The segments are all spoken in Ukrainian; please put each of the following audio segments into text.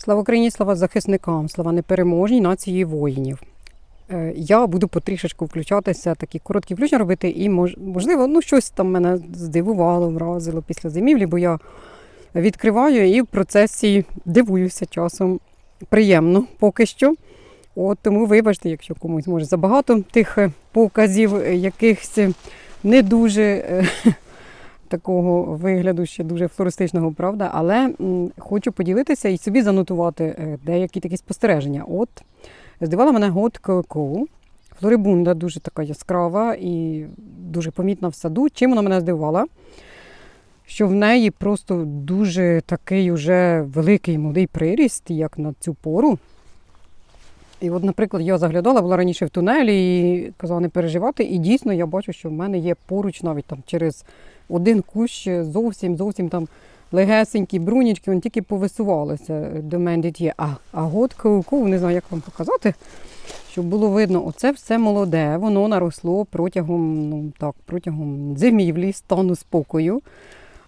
Слава Україні, слава захисникам, слава непереможній нації воїнів. Е, Я буду потрішечку включатися, такі короткі включення робити, і можливо, ну щось там мене здивувало, вразило після зимівлі, бо я відкриваю і в процесі дивуюся часом. Приємно поки що. От тому вибачте, якщо комусь може забагато тих е, показів, е, якихось не дуже такого вигляду, ще дуже флористичного, правда. Але хочу поділитися і собі занотувати е, деякі такі спостереження. От здивала мене год коко. Флорибунда дуже така яскрава і дуже помітна в саду. Чим вона мене здивувала? Що в неї просто дуже такий уже великий молодий приріст, як на цю пору. І от, наприклад, я заглядала, була раніше в тунелі і казала не переживати. І дійсно я бачу, що в мене є поруч навіть там через один кущ зовсім зовсім там легесенькі брунічки, вони тільки повисувалися до мене. А, а год кауку, не знаю, як вам показати, щоб було видно, оце все молоде, воно наросло протягом, ну так, протягом зимівлі, стану спокою.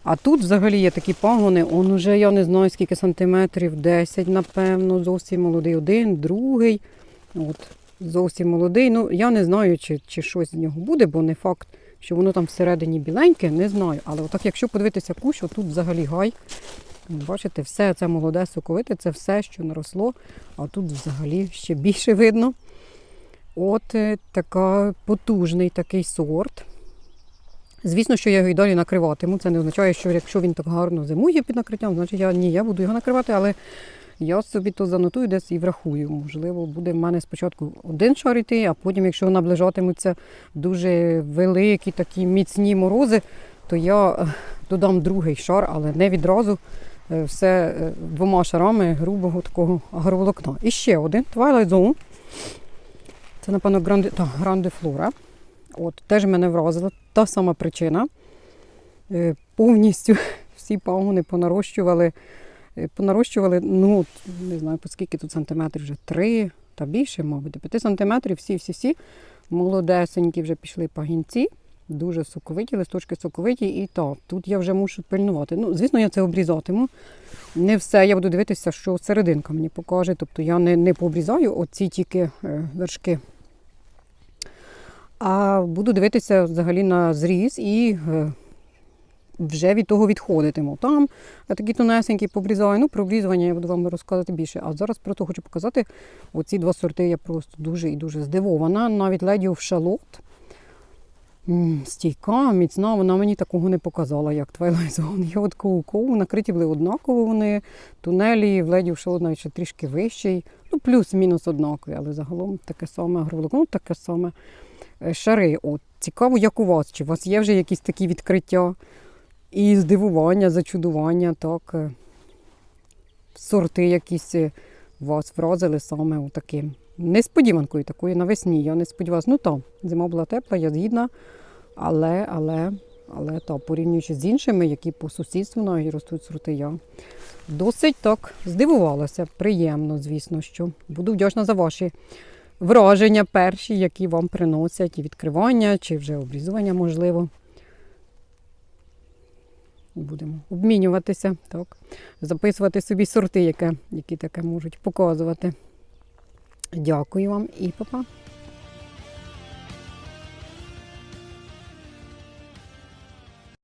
А тут взагалі є такі пагони, он уже я не знаю скільки сантиметрів, 10, напевно, зовсім молодий, один, другий. От, зовсім молодий. Ну, я не знаю, чи, чи щось з нього буде, бо не факт, що воно там всередині біленьке, не знаю. Але отак, якщо подивитися кущ, отут взагалі гай. Бачите, все це молоде соковите, це все, що наросло, а тут взагалі ще більше видно. От е, така потужний такий сорт. Звісно, що я його і далі накриватиму. Це не означає, що якщо він так гарно зимує під накриттям, значить я ні, я буду його накривати, але я собі то занотую десь і врахую. Можливо, буде в мене спочатку один шар йти, а потім, якщо наближатимуться дуже великі такі міцні морози, то я е, додам другий шар, але не відразу. Е, Все е, двома шарами грубого такого агроволокна. І ще один Twilight Zone. Це, напевно, гранди, та, гранди флора. От, теж мене вразила та сама причина. Е, Повністю всі пагони понарощували. Е, Понарощували, ну, не знаю, по скільки тут сантиметрів вже три та більше, мабуть, 5 сантиметрів, всі-всі-всі. Молодесенькі вже пішли пагінці, дуже соковиті, листочки соковиті, і так, тут я вже мушу пильнувати. Ну, звісно, я це обрізатиму. Не все, я буду дивитися, що серединка мені покаже. Тобто я не, не пообрізаю оці тільки е, вершки а буду дивитися взагалі на зріз і е, вже від того відходитиму. Там такі тонесенькі побрізаю. Ну, про обрізування я буду вам розказувати більше. А зараз просто хочу показати оці два сорти. Я просто дуже і дуже здивована. Навіть леді в шалот. Стійка, міцна, вона мені такого не показала, як Twilight Zone. Я от коу накриті були однаково вони. Тунелі в леді в навіть трішки вищий. Ну, плюс-мінус однакові, але загалом таке саме агроволокно, таке саме е, шари. От, цікаво, як у вас, чи у вас є вже якісь такі відкриття і здивування, зачудування, так. е, Сорти якісь е, вас вразили саме таким несподіванкою такою навесні. Я не сподівалася. Ну там, зима була тепла, я згідна, але, але, але та, порівнюючи з іншими, які по сусідству навіть ростуть сорти, я досить так здивувалася. Приємно, звісно, що буду вдячна за ваші враження перші, які вам приносять і відкривання, чи вже обрізування, можливо. Будемо обмінюватися, так, записувати собі сорти, які, які таке можуть показувати. Дякую вам і па-па.